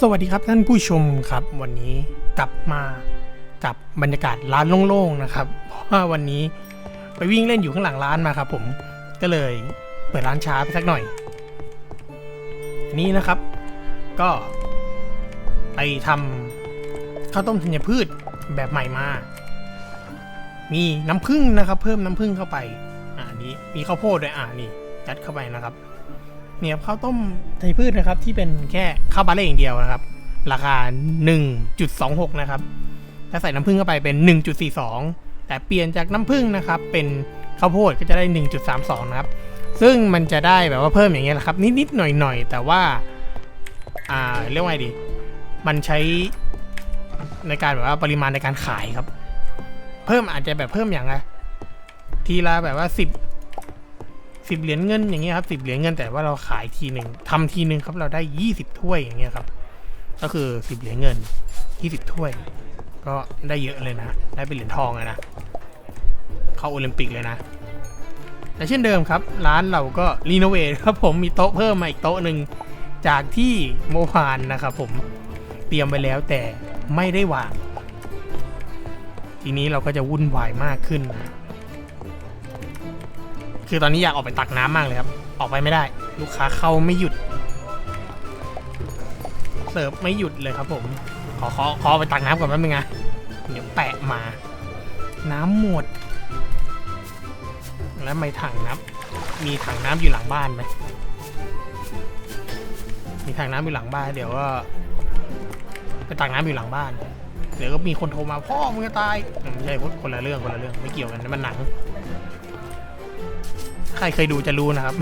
สวัสดีครับท่านผู้ชมครับวันนี้กลับมากับบรรยากาศร้านโล่งๆนะครับ เพราะว่าวันนี้ไปวิ่งเล่นอยู่ข้างหลังร้านมาครับผมก็เลยเปิดร้านช้าไปสักหน่อยอันนี้นะครับ ก็ไปทำข้าวต้มธัญพืชแบบใหม่มา มีน้ำผึ้งนะครับ เพิ่มน้ำผึ้งเข้าไปอ่านี้มีข้าวโพดด้วยอ่านี่ยัดเข้าไปนะครับ เนี่ยข้าวต้มไทยพืชนะครับ ที่เป็นแค่ข้าวบาเล่อย่างเดียวนะครับ ราคา 1.26 นะครับถ้าใส่น้ำผึ้งเข้าไปเป็น 1.42 แต่เปลี่ยนจากน้ำผึ้งนะครับ เป็นข้าวโพดก็จะได้ 1.32 นะครับ ซึ่งมันจะได้แบบว่าเพิ่มอย่างเงี้ยแหละครับ นิดๆหน่อยๆ แต่ว่า อ่าเรียกว่าไงดี มันใช้ในการแบบว่าปริมาณในการขายครับ เพิ่มอาจจะแบบเพิ่มอย่างไรทีละแบบว่า 10 สิบเหรียญเงินอย่างเงี้ยครับสิบเหรียญเงินแต่ว่าเราขายทีหนึ่งทำทีหนึ่งครับเราได้ยี่สิบถ้วยอย่างเงี้ยครับ ก็คือสิบเหรียญเงินยี่สิบถ้วย ก็ได้เยอะเลยนะ ได้เป็นเหรียญทองเลยนะ เข้าโอลิมปิกเลยนะแต่เช่นเดิมครับ ร้านเราก็รีโนเวทครับผมมีโต๊ะเพิ่มมาอีกโต๊ะหนึ่งจากที่โมพานนะครับผมเตรียมไปแล้วแต่ไม่ได้วาง ทีนี้เราก็จะวุ่นวายมากขึ้นนะ คือตอนนี้อยากออกไปตักน้ำมากเลยครับ ออกไปไม่ได้ ลูกค้าเข้าไม่หยุด เสิร์ฟไม่หยุดเลยครับผม ขอขอขอไปตักน้ำก่อนแป๊บนึงนะเดี๋ยวแปะมา น้ำหมด แล้วไม่ถังน้ำมีถังน้ำอยู่หลังบ้านไหมมีถังน้ำอยู่หลังบ้าน เดี๋ยวก็ไปตักน้ำอยู่หลังบ้าน เดี๋ยวก็มีคนโทรมาพ่อมึงจะตายไม่ใช่คนละเรื่องคนละเรื่องไม่เกี่ยวกันนั่นมันหนัง ใครเคยดูจะรู้นะครับ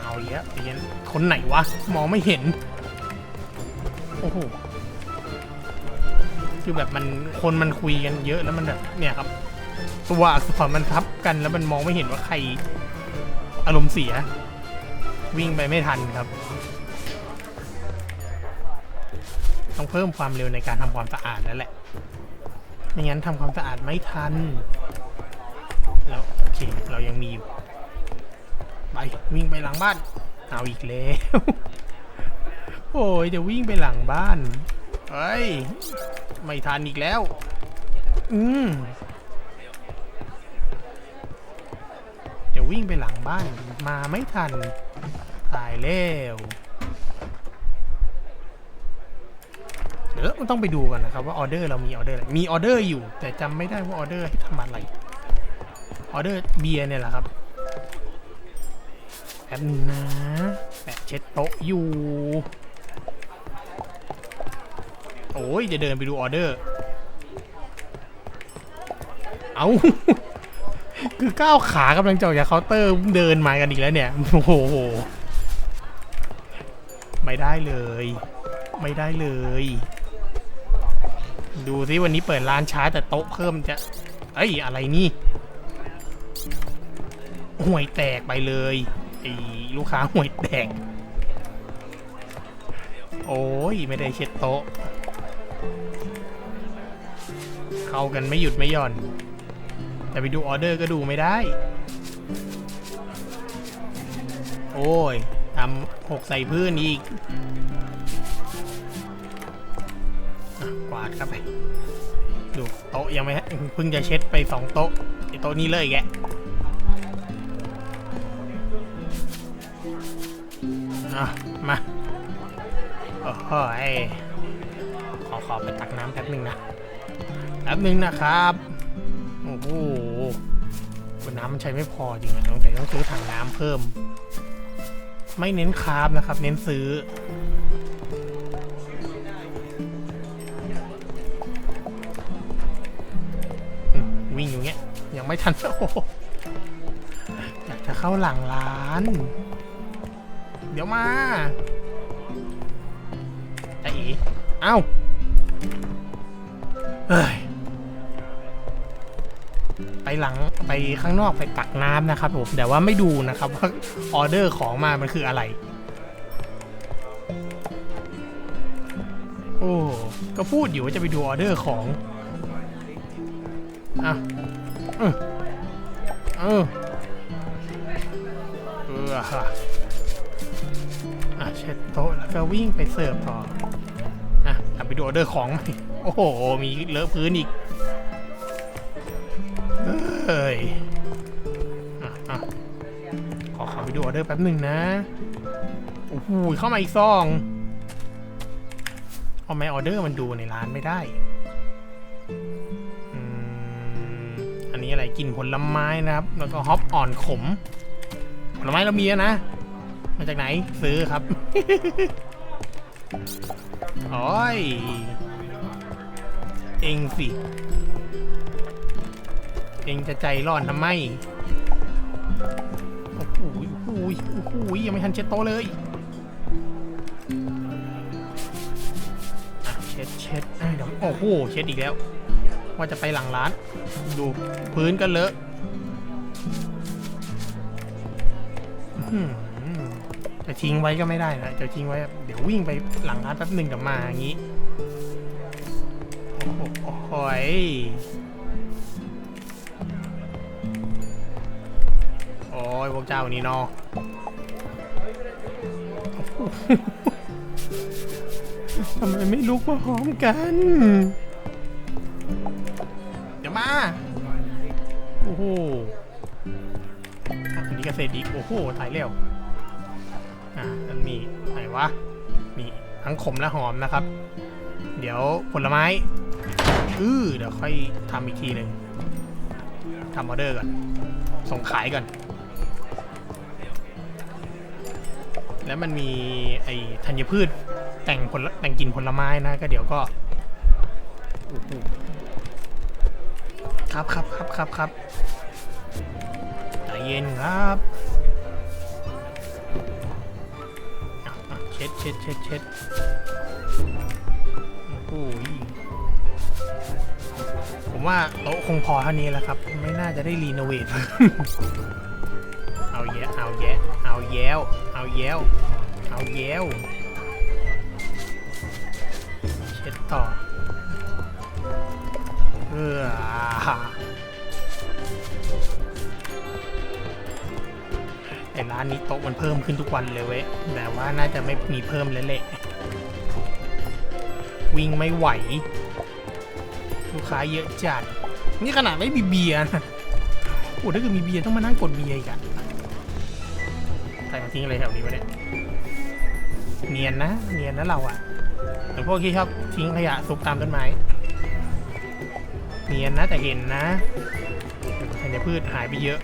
เอาเยอะเย็นคนไหนวะ มองไม่เห็น โอ้โห คือแบบมันคนมันคุยกันเยอะแล้วมันแบบเนี่ยครับ ตัวอักษรมันทับกันแล้วมันมองไม่เห็นว่าใคร อารมณ์เสีย วิ่งไปไม่ทันครับต้องเพิ่มความเร็วในการทำความสะอาดแล้วแหละ ไม่งั้นทำความสะอาดไม่ทัน แล้วโอเค เรายังมีอยู่ ไป วิ่งไปหลังบ้าน เอาอีกแล้ว โอ้ยจะวิ่งไปหลังบ้านเฮ้ย ไม่ทันอีกแล้ว อืมจะวิ่งไปหลังบ้านมาไม่ทัน ตายแล้ว ดี๋ยวมันต้องไปดูกันนะครับว่าออเดอร์เรามีออเดอร์อะไรมีออเดอร์อยู่ แต่จำไม่ได้ว่าออเดอร์ให้ทำอะไรออเดอร์เบียร์เนี่ยแหละครับแป๊บนึงนะแปะเช็ดโต๊ะอยู่โอ้ยจะเดินไปดูออเดอร์ เอาคือก้าวขากำลังจะออกจากเคาน์เตอร์เดินมากันอีกแล้วเนี่ย โอ้โห ไม่ได้เลย ไม่ได้เลย ดูซิวันนี้เปิดร้านช้าแต่โต๊ะเพิ่มจะ เอ้ย อะไรนี่ห่วยแตกไปเลยไอ้ลูกค้าห่วยแตก โอ้ย ไม่ได้เช็ดโต๊ะ เข้ากันไม่หยุดไม่หย่อน แต่ไปดูออเดอร์ก็ดูไม่ได้ โอ้ยทำหกใส่พื้นอีก กวาดครับไปดูโต๊ะยังไม่เพิ่งจะเช็ดไปสองโต๊ะไอโต๊ะนี้เลยแกอะมาโอ้โหขอขอไปตักน้ำแป๊บหนึ่งนะแป๊บหนึ่งนะครับโอ้โหน้ำมันใช้ไม่พอจริงอะต้องแต่ต้องซื้อถังน้ำเพิ่ม ไม่เน้นคาร์บนะครับ เน้นซื้อ ไม่ทันโอ้อยากจะเข้าหลังร้าน เดี๋ยวมาไอ้เอ๋เอ้าเอ้ยไปหลังไปข้างนอกไปตักน้ำนะครับผมแต่ว่าไม่ดูนะครับว่าออเดอร์ของมามันคืออะไร โอ้ก็พูดอยู่ว่าจะไปดูออเดอร์ของอะ เออเออฮะอะเช็ดโต๊ะแล้วก็วิ่งไปเสิร์ฟต่อ อะกลับไปดูออเดอร์ของใหม่โอ้โห มีเลอะพื้นอีกเอ้ยอะอะขอขอไปดูออเดอร์แป๊บหนึ่งนะ โอ้โห เข้ามาอีกซอง เอาไมออเดอร์มันดูในร้านไม่ได้ อะไรกินผลไม้นะครับ แล้วก็ฮอปอ่อนขม ผลไม้เรามีแล้วนะ มาจากไหนซื้อครับโอ้ยเองสิ เองจะใจร้อนทำไม โอ้โหโอ้โหโอ้โหยังไม่ทันเช็ดโตเลยเช็ดเช็ดเดี๋ยวโอ้โห เช็ดอีกแล้ว ว่าจะไปหลังร้าน ดูพื้นก็เลอะจะทิ้งไว้ก็ไม่ได้นะจะทิ้งไว้ เดี๋ยววิ่งไปหลังร้านแป๊บหนึ่งเดี๋ยวมาอย่างนี้ โอ้โหโอ้ยโอ้ยพวกเจ้านี่นอทำไมไม่ลุกมาพร้อมกัน ยวมา โอ้โหอะอันนี้ก็เสร็จอีกโอ้โหตายเร็ว อะมันมีไหนวะ มีทั้งขมและหอมนะครับ เดี๋ยวผลไม้ อือเดี๋ยวค่อยทำอีกทีหนึ่งทำออเดอร์ก่อน ส่งขายก่อน แล้วมันมีไอ้ธัญพืชแต่งผลแต่งกลิ่นผลไม้นะ ก็เดี๋ยวก็โอ้โห ครับครับครับครับครับใจเย็นครับเช็ดเช็ดเช็ดเช็ดโอ้โหผมว่าโต๊ะคงพอเท่านี้แล้วครับ ไม่น่าจะได้รีโนเวทเอาแยะเอาแยะเอาแย้ว เอาแย้ว เอาแย้ว เช็ดต่อเออ ไอ้ร้านนี้โต๊ะมันเพิ่มขึ้นทุกวันเลยเว้ยแต่ว่าน่าจะไม่มีเพิ่มแล้วแหละวิ่งไม่ไหว ลูกค้าเยอะจัด นี่ขนาดไม่มีเบียร์นะโอ้ถ้าเกิดมีเบียร์ต้องมานั่งกดเบียร์อีกอะใส่มาทิ้งอะไรแถวนี้วะเนี่ย เนียนนะ เนียนนะเราอะเหมือนพวกที่ชอบทิ้งขยะซุกตามต้นไม้ เนียนนะแต่เห็นนะธัญพืชหายไปเยอะ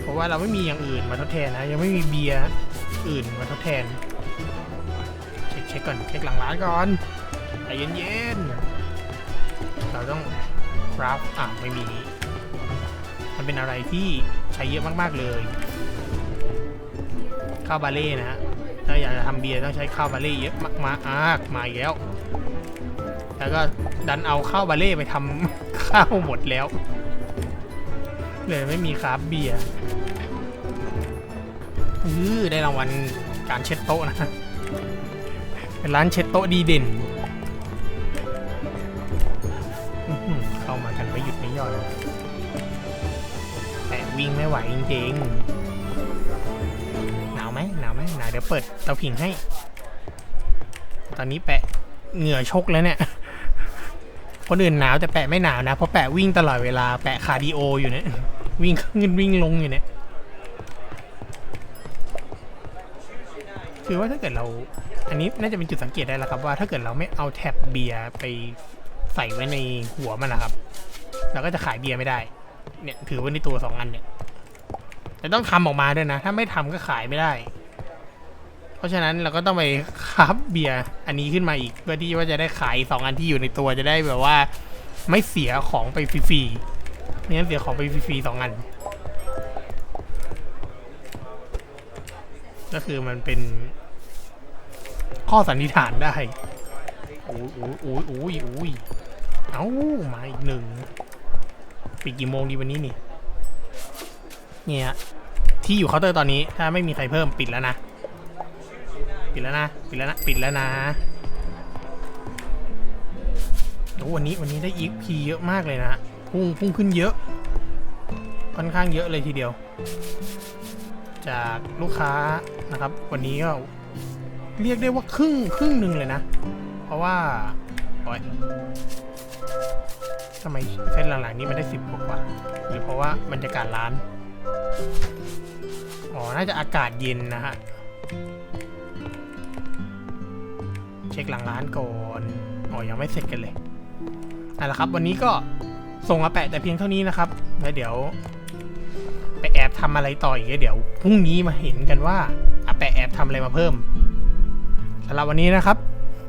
เพราะว่าเราไม่มีอย่างอื่นมาทดแทนนะ ยังไม่มีเบียร์อื่นมาทดแทน เช็คเช็คก่อนเช็คหลังร้านก่อนใจเย็นๆเราต้องกราฟอะไม่มี มันเป็นอะไรที่ใช้เยอะมากๆเลย ข้าวบาเล่นะฮะถ้าอยากจะทำเบียร์ต้องใช้ข้าวบาเล่เยอะมากมาอ่ากมาอีกแล้ว แล้วก็ดันเอาข้าวบาเล่ไปทำข้าวหมดแล้ว เลยไม่มีคราฟเบียร์อือได้รางวัลการเช็ดโต๊ะนะเป็นร้านเช็ดโต๊ะดีเด่นเข้ามากันไม่หยุดไม่หย่อนแต่วิ่งไม่ไหวจริงๆหนาวไหมหนาวไหมหนาวเดี๋ยวเปิดเตาผิงให้ ตอนนี้แปะเหงื่อชกแล้วเนี่ย คนอื่นหนาวแต่แปะไม่หนาวนะ เพราะแปะวิ่งตลอดเวลาแปะคาร์ดิโออยู่เนี่ยวิ่งขึ้นวิ่งลงอยู่เนี่ยคือว่าถ้าเกิดเรา อันนี้น่าจะเป็นจุดสังเกตได้แล้วครับว่า ถ้าเกิดเราไม่เอาแท็บเบียร์ไปใส่ไว้ในหัวมันนะครับเราก็จะขายเบียร์ไม่ได้ เนี่ยถือไว้ในตัวสองอันเนี่ยแต่ต้องทำออกมาด้วยนะ ถ้าไม่ทำก็ขายไม่ได้ ราะฉะนั้นเราก็ต้องไปคับเบียร์อันนี้ขึ้นมาอีกเพื่อที่ว่าจะได้ขายสองอันที่อยู่ในตัวจะได้แบบว่าไม่เสียของไปฟรีๆไม่งั้นเสียของไปฟรีๆสองอัน ก็คือมันเป็น ข้อสันนิษฐานได้โอ้ยโอ้ยโอ้ยโอ้ยโอ้ยเอ้ามาอีกหนึ่งปิดกี่โมงดีวันนี้นี่เนี่ยที่อยู่เคาน์เตอร์ตอนนี้ถ้าไม่มีใครเพิ่มปิดแล้วนะ ปิดแล้วนะ ปิดแล้วนะ ปิดแล้วนะโอ้วันนี้วันนี้ได้ EXP เยอะมากเลยนะพุ่งพุ่งขึ้นเยอะ ค่อนข้างเยอะเลยทีเดียว จากลูกค้านะครับ วันนี้ก็เรียกได้ว่าครึ่งครึ่งหนึ่งเลยนะ เพราะว่าโอ๊ยทำไมเส้นหลังๆนี้มันได้สิบกว่า หรือเพราะว่าบรรยากาศร้าน อ๋อ น่าจะอากาศเย็นนะฮะ เช็คหลังร้านก่อนอ๋อยังไม่เสร็จกันเลยเอาละครับ วันนี้ก็ส่งมาแปะแต่เพียงเท่านี้นะครับแล้วเดี๋ยว ไปแอบทำอะไรต่ออีกเดี๋ยวพรุ่งนี้มาเห็นกันว่าอาแปะแอบทำอะไรมาเพิ่มสำหรับวันนี้นะครับ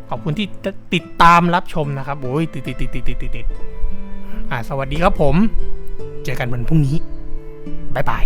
ขอบคุณที่ติดตามรับชมนะครับโอ้ยติดติดติดติดติดติดอ่าสวัสดีครับผม เจอกันวันพรุ่งนี้บ๊ายบาย